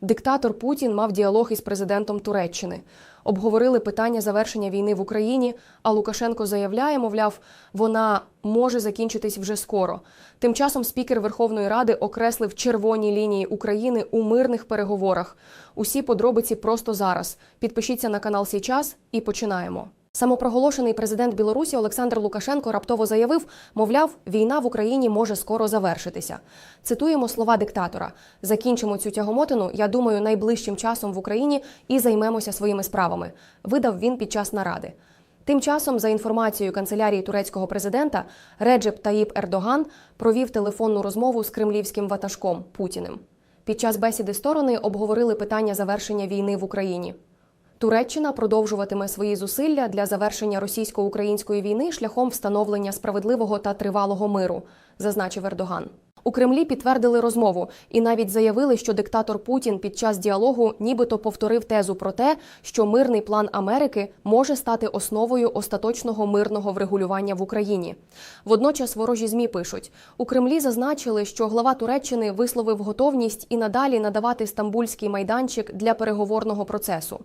Диктатор Путін мав діалог із президентом Туреччини. Обговорили питання завершення війни в Україні. А Лукашенко заявляє, мовляв, вона може закінчитись вже скоро. Тим часом спікер Верховної Ради окреслив червоні лінії України у мирних переговорах. Усі подробиці просто зараз. Підпишіться на канал Січас і починаємо. Самопроголошений президент Білорусі Олександр Лукашенко раптово заявив, мовляв, війна в Україні може скоро завершитися. Цитуємо слова диктатора: закінчимо цю тягомотину. Я думаю, найближчим часом в Україні і займемося своїми справами. Видав він під час наради. Тим часом, за інформацією канцелярії турецького президента, Реджеп Таїп Ердоган провів телефонну розмову з кремлівським ватажком Путіним. Під час бесіди сторони обговорили питання завершення війни в Україні. Туреччина продовжуватиме свої зусилля для завершення російсько-української війни шляхом встановлення справедливого та тривалого миру, зазначив Ердоган. У Кремлі підтвердили розмову і навіть заявили, що диктатор Путін під час діалогу нібито повторив тезу про те, що мирний план Америки може стати основою остаточного мирного врегулювання в Україні. Водночас ворожі змі пишуть у Кремлі зазначили, що глава Туреччини висловив готовність і надалі надавати стамбульський майданчик для переговорного процесу.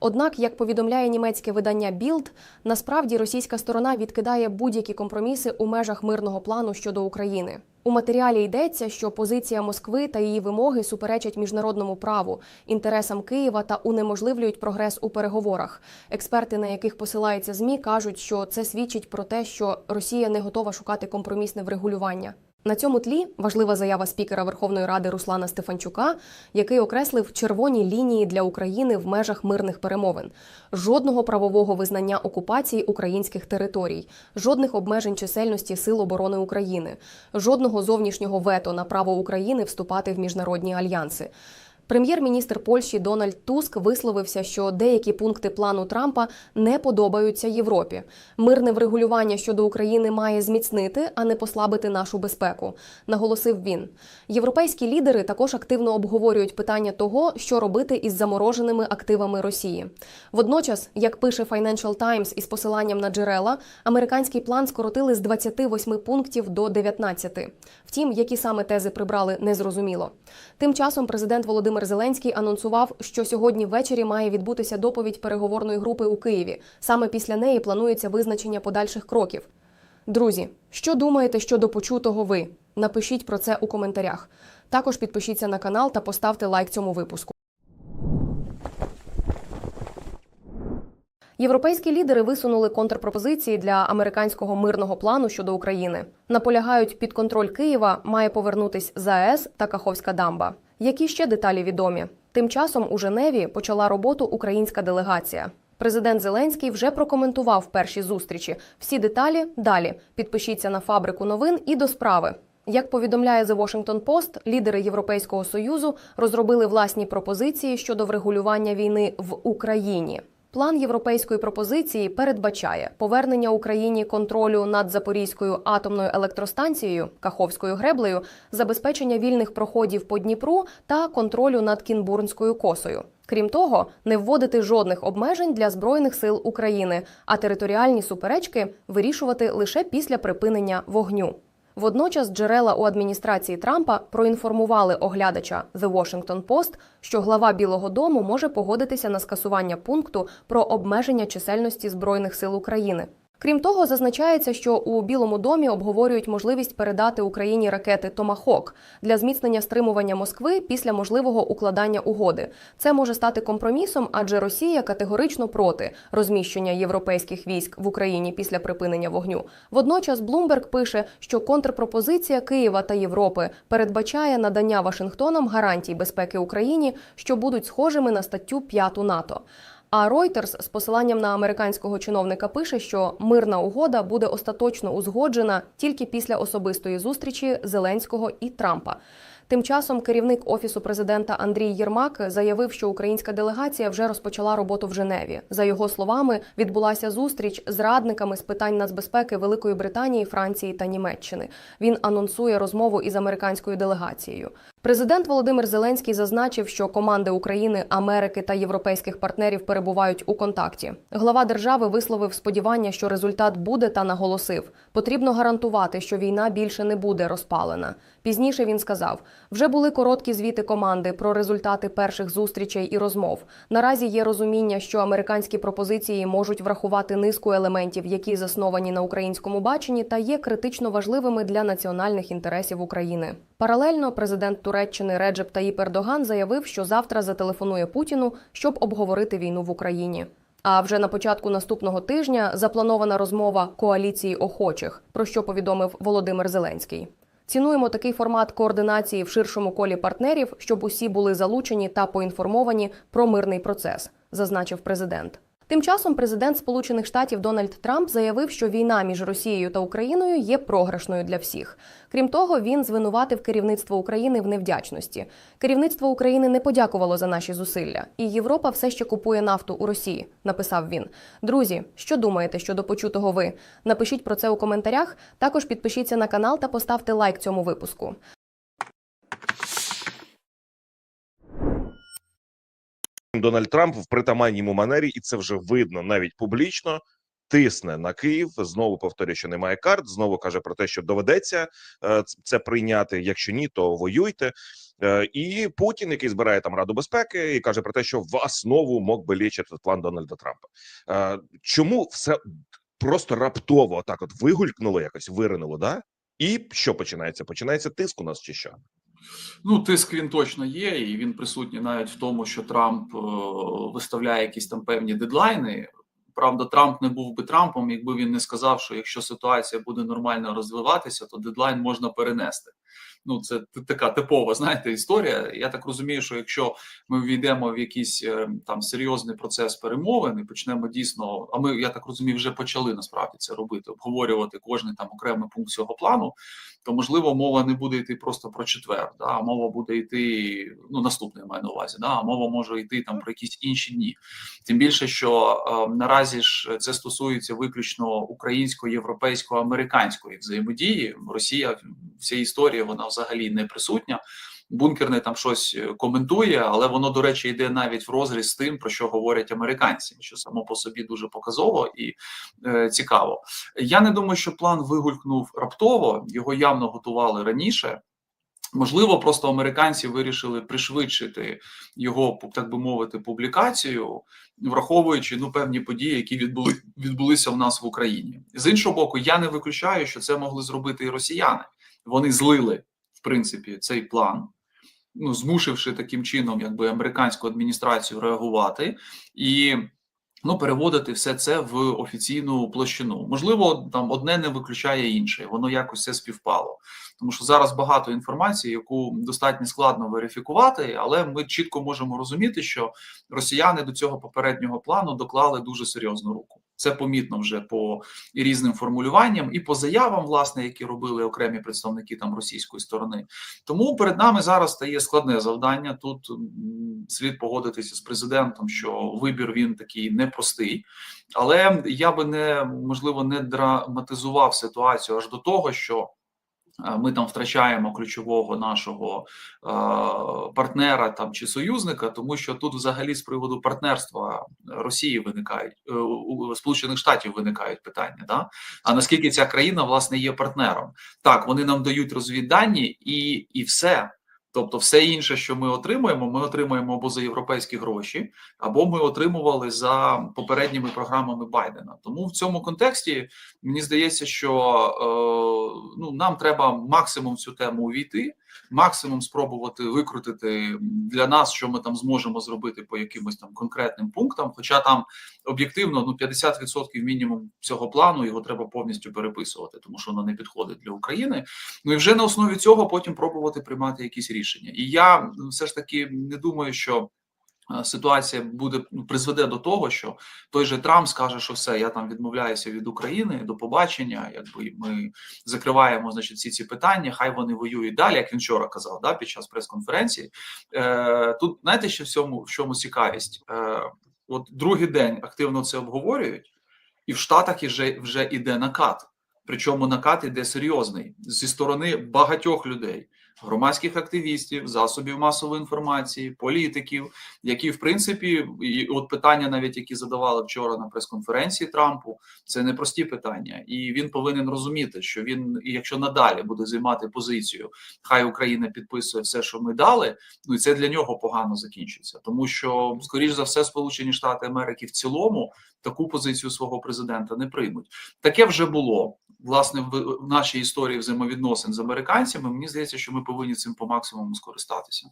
Однак, як повідомляє німецьке видання Білд, насправді російська сторона відкидає будь-які компроміси у межах мирного плану щодо України. У матеріалі йдеться, що позиція Москви та її вимоги суперечать міжнародному праву, інтересам Києва та унеможливлюють прогрес у переговорах. Експерти, на яких посилається змі, кажуть, що це свідчить про те, що Росія не готова шукати компромісне врегулювання. На цьому тлі важлива заява спікера Верховної Ради Руслана Стефанчука, який окреслив червоні лінії для України в межах мирних перемовин, жодного правового визнання окупації українських територій, жодних обмежень чисельності Сил оборони України, жодного зовнішнього вето на право України вступати в міжнародні альянси. Прем'єр-міністр Польщі Дональд Туск висловився, що деякі пункти плану Трампа не подобаються Європі. Мирне врегулювання щодо України має зміцнити, а не послабити нашу безпеку, наголосив він. Європейські лідери також активно обговорюють питання того, що робити із замороженими активами Росії. Водночас, як пише Financial Times із посиланням на джерела, американський план скоротили з 28 пунктів до 19. Втім, які саме тези прибрали, незрозуміло. Тим часом президент Володимир Зеленський анонсував, що сьогодні ввечері має відбутися доповідь переговорної групи у Києві. Саме після неї планується визначення подальших кроків. Друзі, що думаєте щодо почутого ви? Напишіть про це у коментарях. Також підпишіться на канал та поставте лайк цьому випуску. Європейські лідери висунули контрпропозиції для американського мирного плану щодо України. Наполягають, під контроль Києва має повернутись ЗАЕС та Каховська дамба. Які ще деталі відомі? Тим часом у Женеві почала роботу українська делегація. Президент Зеленський вже прокоментував перші зустрічі. Всі деталі далі. Підпишіться на фабрику новин і до справи. Як повідомляє The Washington Post, лідери Європейського союзу розробили власні пропозиції щодо врегулювання війни в Україні. План європейської пропозиції передбачає повернення Україні контролю над Запорізькою атомною електростанцією Каховською греблею, забезпечення вільних проходів по Дніпру та контролю над Кінбурнською косою. Крім того, не вводити жодних обмежень для збройних сил України, а територіальні суперечки вирішувати лише після припинення вогню. Водночас джерела у адміністрації Трампа проінформували оглядача The Washington Post, що глава Білого Дому може погодитися на скасування пункту про обмеження чисельності збройних сил України. Крім того, зазначається, що у Білому домі обговорюють можливість передати Україні ракети Томахок для зміцнення стримування Москви після можливого укладання угоди. Це може стати компромісом, адже Росія категорично проти розміщення європейських військ в Україні після припинення вогню. Водночас Блумберг пише, що контрпропозиція Києва та Європи передбачає надання Вашингтоном гарантій безпеки Україні, що будуть схожими на статтю 5 НАТО. А Reuters з посиланням на американського чиновника пише, що мирна угода буде остаточно узгоджена тільки після особистої зустрічі Зеленського і Трампа. Тим часом керівник офісу президента Андрій Єрмак заявив, що українська делегація вже розпочала роботу в Женеві. За його словами, відбулася зустріч з радниками з питань нацбезпеки Великої Британії, Франції та Німеччини. Він анонсує розмову із американською делегацією. Президент Володимир Зеленський зазначив, що команди України, Америки та європейських партнерів перебувають у контакті. Глава держави висловив сподівання, що результат буде, та наголосив: потрібно гарантувати, що війна більше не буде розпалена. Пізніше він сказав: вже були короткі звіти команди про результати перших зустрічей і розмов. Наразі є розуміння, що американські пропозиції можуть врахувати низку елементів, які засновані на українському баченні, та є критично важливими для національних інтересів України. Паралельно президент Туреччини Реджеп Таїп Ердоган заявив, що завтра зателефонує Путіну, щоб обговорити війну в Україні. А вже на початку наступного тижня запланована розмова коаліції охочих, про що повідомив Володимир Зеленський. Цінуємо такий формат координації в ширшому колі партнерів, щоб усі були залучені та поінформовані про мирний процес, зазначив президент. Тим часом президент Сполучених Штатів Дональд Трамп заявив, що війна між Росією та Україною є програшною для всіх. Крім того, він звинуватив керівництво України в невдячності. Керівництво України не подякувало за наші зусилля, і Європа все ще купує нафту у Росії. Написав він. Друзі, що думаєте щодо почутого ви? Напишіть про це у коментарях. Також підпишіться на канал та поставте лайк цьому випуску. Дональд Трамп в притаманній манері, і це вже видно навіть публічно. Тисне на Київ, знову повторює, що немає карт. Знову каже про те, що доведеться е, це прийняти. Якщо ні, то воюйте. Е, І Путін, який збирає там Раду безпеки, і каже про те, що в основу мог би лічити план Дональда Трампа. Е, Чому все просто раптово так от вигулькнуло, якось виринуло, да? І що починається? Починається тиск у нас чи що? Ну, тиск він точно є, і він присутній навіть в тому, що Трамп е, виставляє якісь там певні дедлайни. Правда, Трамп не був би Трампом, якби він не сказав, що якщо ситуація буде нормально розвиватися, то дедлайн можна перенести. Ну, це така типова, знаєте, історія. Я так розумію, що якщо ми війдемо в якийсь е, там серйозний процес перемовин і почнемо дійсно, а ми я так розумію, вже почали насправді це робити, обговорювати кожний там окремий пункт цього плану то можливо мова не буде йти просто про четвер, да, мова буде йти ну наступний маю на увазі, да, мова може йти там про якісь інші дні. Тим більше, що е, наразі ж це стосується виключно українсько-європейсько-американської взаємодії. Росія вся історія вона взагалі не присутня. Бункерний там щось е, коментує, але воно, до речі, йде навіть в розріз з тим, про що говорять американці, що само по собі дуже показово і е, цікаво. Я не думаю, що план вигулькнув раптово, його явно готували раніше. Можливо, просто американці вирішили пришвидшити його, так би мовити, публікацію, враховуючи ну певні події, які відбули відбулися в нас в Україні. З іншого боку, я не виключаю, що це могли зробити і росіяни. Вони злили в принципі цей план, ну змусивши таким чином, якби американську адміністрацію реагувати і ну переводити все це в офіційну площину. Можливо, там одне не виключає інше, воно якось все співпало. Тому що зараз багато інформації, яку достатньо складно верифікувати, але ми чітко можемо розуміти, що росіяни до цього попереднього плану доклали дуже серйозну руку. Це помітно вже по різним формулюванням, і по заявам, власне, які робили окремі представники там російської сторони. Тому перед нами зараз стає складне завдання. Тут слід погодитися з президентом, що вибір він такий непростий, але я би не можливо не драматизував ситуацію аж до того, що. Ми там втрачаємо ключового нашого е, партнера там чи союзника, тому що тут, взагалі, з приводу партнерства Росії виникають е, Сполучених Штатів виникають питання. Да? А наскільки ця країна власне є партнером? Так, вони нам дають розвіддані і, і все. Тобто, все інше, що ми отримуємо, ми отримуємо або за європейські гроші, або ми отримували за попередніми програмами Байдена. Тому в цьому контексті мені здається, що е, ну нам треба максимум цю тему увійти, максимум спробувати викрутити для нас, що ми там зможемо зробити по якимось там конкретним пунктам. Хоча там об'єктивно ну 50% мінімум цього плану його треба повністю переписувати, тому що воно не підходить для України. Ну і вже на основі цього потім пробувати приймати якісь рішення. І я ну, все ж таки не думаю, що. Е, Ситуація буде ну, призведе до того, що той же Трамп скаже, що все, я там відмовляюся від України до побачення. Якби ми закриваємо значить всі ці питання, хай вони воюють далі, як він вчора казав, да, під час прес-конференції. Е, Тут знаєте, що в цьому в чому цікавість? Е, От другий день активно це обговорюють, і в Штатах вже, вже іде накат. Причому накат іде серйозний зі сторони багатьох людей. Громадських активістів, засобів масової інформації, політиків, які в принципі, і от питання, навіть які задавали вчора на прес-конференції Трампу, це не прості питання, і він повинен розуміти, що він, якщо надалі буде займати позицію, хай Україна підписує все, що ми дали. Ну і це для нього погано закінчиться, тому що скоріш за все, Сполучені Штати Америки в цілому таку позицію свого президента не приймуть. Таке вже було власне в, нашій історії взаємовідносин з американцями. Мені здається, що ми повинні цим по максимуму скористатися.